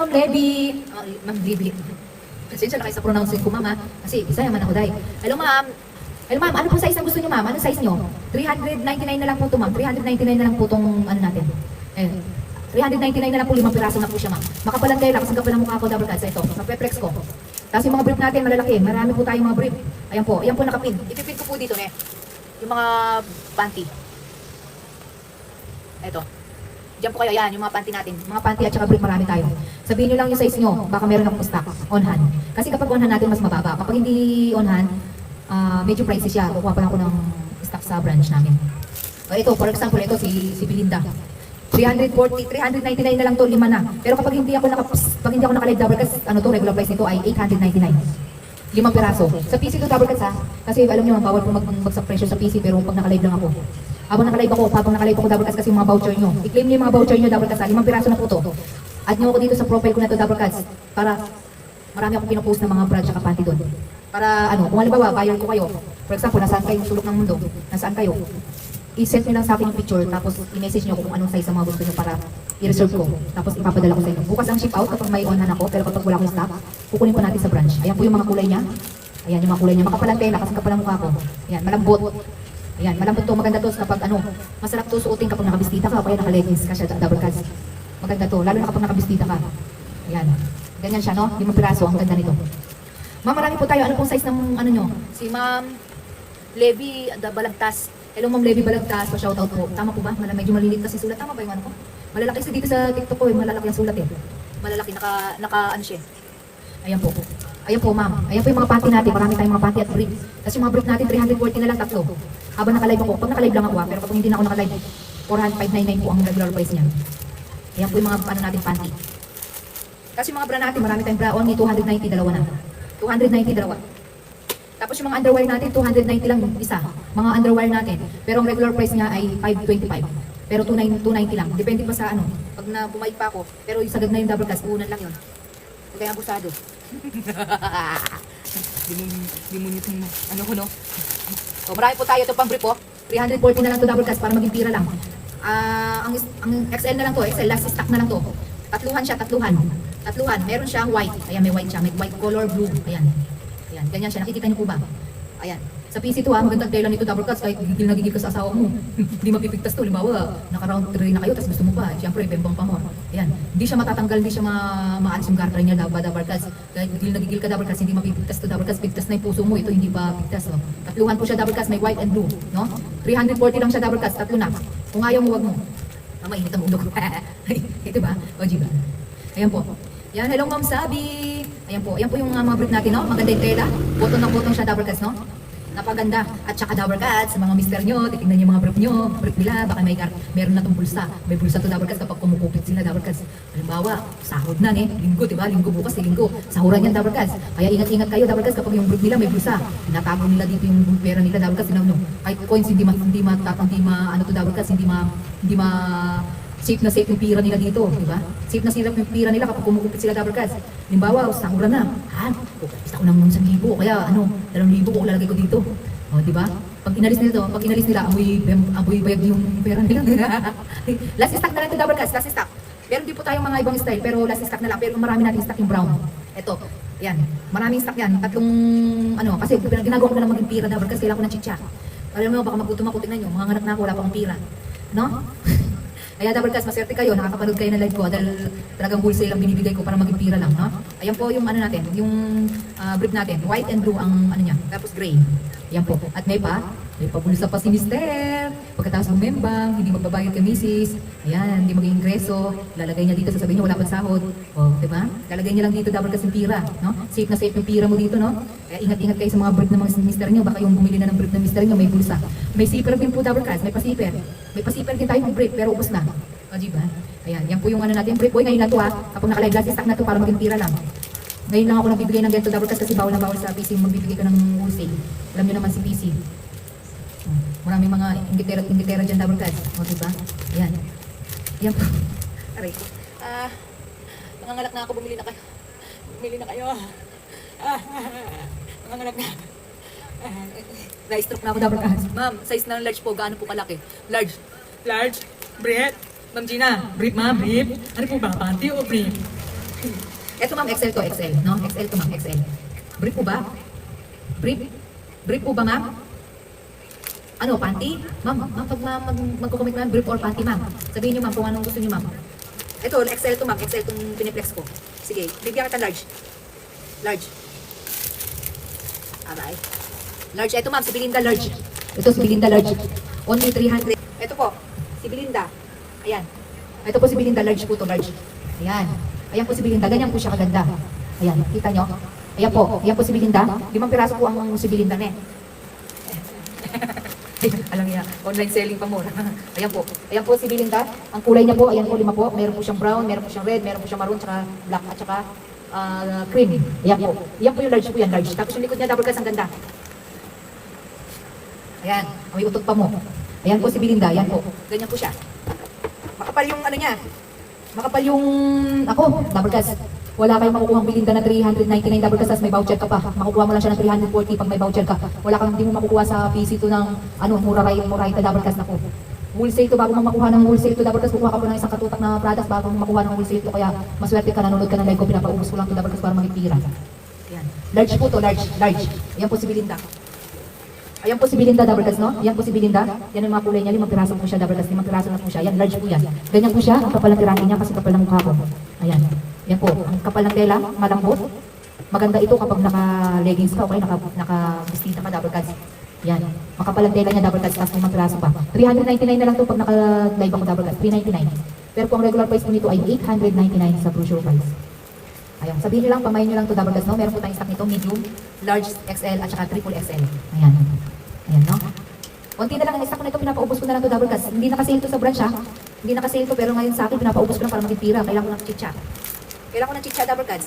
Ma'am Levi. Oh, Ma'am Levi. Pasensya na kayo sa pronouncing ko, ma'am, ha? Kasi Bisaya man ako, day. Hello, ma'am. Hello, ma'am. Ano po size ang gusto niyo, ma'am? Anong size niyo? 399 na lang po to, ma'am. 399 na lang po tong ano natin. Eh, 399 na lang po, limang piraso na po siya, ma'am. Makapalan kayo lang, kasi kapal ang mukha ko, double cuts. Ito, sa Peplex ko. Tapos yung mga brief natin, malalaki. Marami po tayong mga brief. Ayan po, ayan po nakapin. Ipipin ko po dito, ne. Yung mga panty. Ito. Diyan po kayo, yan, yung mga panty natin. Mga panty at saka brief, marami tayo. Sabihin nyo lang yung size nyo, baka meron akong stock on hand. Kasi kapag on hand natin, mas mababa. Kapag hindi on hand, ah, medyo pricey siya. Kukuha pa lang ako ng stock sa branch namin. O ito, for example, ito si, si Belinda. 340, 399 na lang to, lima na. Pero kapag hindi ako naka, pag hindi ako naka-live double cuts, ano to, regular price nito ay 899. Limang piraso. Sa PC to double cuts ha. Kasi alam niyo, bawal po mag magsak presyo sa PC pero pag naka-live lang ako. Habang naka-live ako, habang naka-live ako double cuts kasi yung mga voucher nyo. I-claim niyo yung mga voucher nyo double cuts. Limang piraso na po to. Add nyo ako dito sa profile ko na to double cuts para marami akong pinopost ng mga brand at panty doon. Para ano, kung halimbawa, buyer ko kayo, for example, nasaan kayong sulok ng mundo, nasaan kayo, i-send nyo lang sa akin yung picture, tapos i-message nyo ko kung anong size ang mga gusto nyo para i-reserve ko. Tapos ipapadala ko sa inyo. Bukas ang ship out kapag may on-hand ako, pero kapag wala akong stock, kukunin pa natin sa branch. Ayan po yung mga kulay niya. Ayan yung mga kulay niya. Makapalang tela kasi kapal ang mukha ko. Ayan, malambot. Ayan, malambot to. Maganda to kapag ano, masarap to suotin kapag nakabistita ka o kaya naka-leggings ka siya, double cuts. Maganda to, lalo na kapag nakabistita ka. Ayan. Ganyan siya, no? Limang piraso, ang ganda nito. Ma'am, marami po tayo. Ano pong size ng ano nyo? Si Ma'am Levi Balagtas. Hello Ma'am Levi Balagtas, pa-shoutout po. Tama po ba? Mala, medyo malilit kasi sulat. Tama ba yung ano ko? Malalaki sa dito sa TikTok ko, eh. malalaki ang sulat eh. Malalaki, naka, naka ano siya. Ayan po. Ayan po ma'am. Ayan po yung mga panty natin. Marami tayong mga panty at brief. Tapos yung mga brief natin, 340 na lang tatlo. Habang naka-live ako. Pag naka-live lang ako ah, pero kapag hindi na ako naka-live, 400, 599 po ang regular price niyan. Ayan po yung mga ano natin panty. Tapos yung mga bra natin, marami tayong bra only 290, dalawa na. 290, dalawa. Tapos yung mga underwear natin, 290 lang isa. Mga underwear natin. Pero ang regular price niya ay 525. Pero 29 290 lang. Depende pa sa ano. Pag na bumalik pa ako. Pero yung sagad na yung double cast, unan lang yun. Kaya abusado. Limunit mo. Ano ko no? O marami po tayo ito pang brief po. 340 na lang to double cast para maging tira lang. Ah, ang, ang XL na lang to, XL last stock na lang to. Tatluhan siya, tatluhan. Tatluhan. Meron siyang white. Ayan, may white siya. May white color blue. Ayan. Ayan, ganyan siya. Nakikita niyo po ba? Ayan. Sa PC to ha, magandang tela nito double cuts kahit gigil na gigil ka sa asawa mo. Hindi mapipigtas to. Limbawa, naka-round 3 na kayo, tapos gusto mo pa. Siyempre, bembang pa mo. Ayan. Hindi siya matatanggal, hindi siya ma maalis yung garter niya double, double cuts. Kahit gigil na gigil ka double cuts, hindi mapipigtas to double cuts. Pigtas na yung puso mo. Ito hindi pa pigtas. Oh. Tatluhan po siya double cuts, may white and blue. No? 340 lang siya double cuts, tatlo na. Kung ayaw mo, wag mo. Ah, mainit ang ulo ko. Ito ba? O, di ba? Ayan po. Yan, hello Ma'am Sabi. Ayan po, ayan po yung uh, mga brief natin, no? Maganda yung tela. Button na button siya, double cuts, no? Napaganda. At saka cuts, sa mga mister nyo, titignan yung mga brief nyo. Brief nila, baka may gar meron na tong bulsa. May bulsa to double cuts kapag kumukupit sila double cuts. Halimbawa, sahod na, eh. Linggo, di ba? Linggo bukas, eh, linggo. Sahuran yan double cuts. Kaya ingat-ingat kayo double cuts kapag yung brief nila may bulsa. Tinatago nila dito yung pera nila double cuts. Tinaw nyo. Kahit coins, hindi ma, hindi ma, hindi ma, ano to double cuts, hindi ma, hindi ma, safe na safe yung pira nila dito, di ba? Safe na safe yung pira nila kapag kumukupit sila double cuts. Halimbawa, sahura na. Ha? Gusto ko naman sa libo, kaya ano, dalawang libo ko lalagay ko dito. O, di ba? Pag inalis nila to, pag inalis nila, amoy, amoy bayag yung pera nila. last stock na lang ito double cuts, last stock. Meron din po tayong mga ibang style, pero last stock na lang. Pero marami natin stock yung brown. Ito, yan. Maraming stock yan. Tatlong, ano, kasi ginagawa ko na lang maging pira double cuts, kailangan ko ng chicha. Alam mo, baka magutom ako, tingnan nyo, mga anak na ako, wala pa akong pira. No? Kaya double cast, maswerte kayo, nakakapanood kayo ng live ko dahil talagang wholesale ang binibigay ko para maging pira lang, no? Ayan po yung ano natin, yung uh, brief natin, white and blue ang ano niya, tapos gray. Ayan po. At may pa, may pabulsa pa si Mister. Pagkatapos bumembang, hindi magbabayad kay Mrs. Ayan, hindi maging ingreso. Lalagay niya dito, sasabihin niya wala pang sahod. O, di ba? Lalagay niya lang dito, cast yung pira, no? Safe na safe yung pira mo dito, no? Kaya ingat-ingat kayo sa mga brief ng mga mister niyo, baka yung bumili na ng brief ng mister niyo, may bulsa. May zipper din po double cast, may pa-zipper. May pa-zipper din tayo ng brief, pero ubos na. O, di ba? Ayan, yan po yung ano natin, brief. Boy, ngayon na to ha. Kapag naka-live last stock na to para maging pira lang. Ngayon lang ako nagbibigay ng ganito double cast kasi bawal na bawal sa PC magbibigay ka ng wholesale. Alam niyo naman si PC. Maraming mga ingitera ingitera dyan double cast. O, di ba? Ayan. Yan po. Aray. Ah, nangangalak na ako, bumili na kayo. Bumili na kayo. Ah, nangangalak na. Ah, Na-stroke na ako double cast. Ma'am, size ng large po, gaano po kalaki? Large. Large, Briet, Ma'am Gina, brief ma'am, brief. Ano po ba, panty o brief? Ito ma'am, XL to, XL. No? XL to ma'am, XL. Brief po ba? Brief? Brief po ba ma'am? Ano, panty? Ma'am, ma'am, pag ma'am, mag, magkukomment ma'am, brief or panty ma'am. Sabihin niyo ma'am kung anong gusto niyo ma'am. Ito, XL to ma'am, XL tong piniplex ko. Sige, bigyan kita large. Large. Aray. Large, ito ma'am, si Belinda large. Ito si Belinda large. Only 300. Ito po, si Belinda. Ayan. Ito po si Belinda, large po to, large. Ayan. Ayan po si Belinda, ganyan po siya kaganda. Ayan, kita nyo? Ayan po, ayan po si Belinda. Limang piraso po ang si Belinda ne. Alam niya, online selling pa mo. ayan po. Ayan po si Belinda. Ang kulay niya po, ayan po, lima po. Meron po siyang brown, meron po siyang red, meron po siyang maroon, tsaka black, at tsaka ah, cream. Ayan po. Ayan po yung large po yan, large. Tapos yung likod niya, double glass, ang ganda. Ayan, may utot pa mo. Ayan po si Belinda, ayan po. Ganyan po siya. Makapal yung ano niya. Makapal yung ako, double glass. Wala kayong makukuha Belinda na 399 double tapos may voucher ka pa. Makukuha mo lang siya ng 340 pag may voucher ka. Wala kang hindi mo makukuha sa PC to ng ano, muraray, muraray ta double glass na po. Wholesale to, bago mo makuha ng wholesale to double glass, kukuha ka po ng isang katutak na products bago mo makuha ng wholesale to. Kaya maswerte ka, nanonood ka ng live ko, pinapaubos ko lang to double glass para magipira. Ayan. Large po to, large, large. Ayan po si Belinda. Ayan po si Belinda double glass, no? Ayan po si Belinda. Yan yung mga kulay niya, limang piraso po siya double glass, limang piraso na po siya. Yan, large po yan. Ganyan po siya, ang kapal ng tirante niya kasi kapal ng mukha ko. Ayan. Yan po, ang kapal ng tela, malambot. Maganda ito kapag naka-leggings ka, okay? Naka, naka-vestida ka double glass. Yan. Makapal ang tela niya double glass, tapos limang piraso pa. 399 na lang to pag naka-live ako double glass, 399. Pero kung regular price po nito ay 899 sa brochure price. Ayan, sabihin nyo lang, pamayin nyo lang to double glass, no? Meron po tayong stock nito, medium, large, XL, at saka triple XL. Ayan. Ayan, no? Konti na lang ang stock nito, pinapaubos ko na lang to double glass. Hindi nakasale to sa branch, ha? Hindi nakasale to, pero ngayon sa akin, pinapaubos ko lang para maging pira. Kailangan ko ng chicha. Kailangan ko ng chicha double glass.